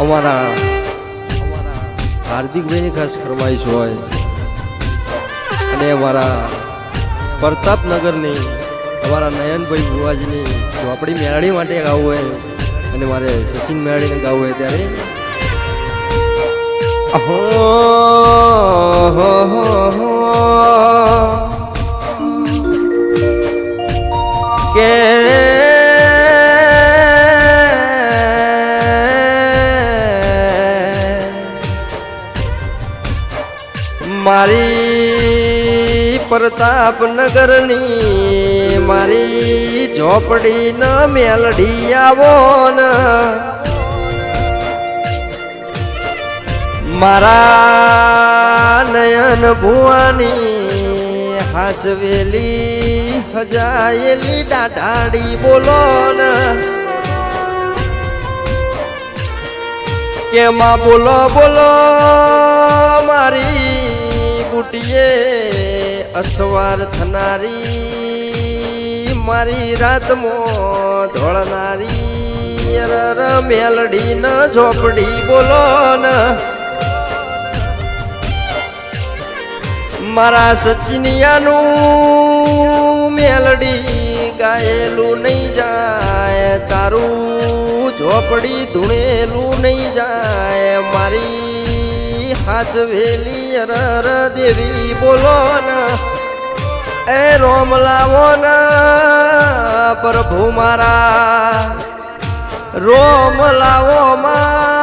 અમારા હાર્દિકભાઈની ખાસ ફરમાઈશ હોય અને અમારા પ્રતાપનગરની અમારા નયનભાઈ બુવાજીની ચોપડી મેળાડી માટે ગાવું હોય અને મારે સચિન મેળાડીને ગાવું હોય ત્યારે હો, હો. કે મારી પ્રતાપનગરની મારી ઝોપડી ન મેલડી આવો ન. મારા નયન ભુવાની હાચવેલી, હજાયેલી ડાઢાડી બોલો ન. કેમાં બોલો બોલો મારી બુટીએ અસવાર થનારી, મારી રાતમો ધોળનારી, રર મેલડી ન ઝોપડી બોલો ન. મારા સચિનિયાનું મેલડી ગાયેલું નહીં જાય, તારું ઝોપડી ધૂણેલું નહીં જાય. મારી હાચવેલી અરર દેવી બોલો ને, એ રોમ લાવો ને, પ્રભુ મારા. રોમ લાવો માં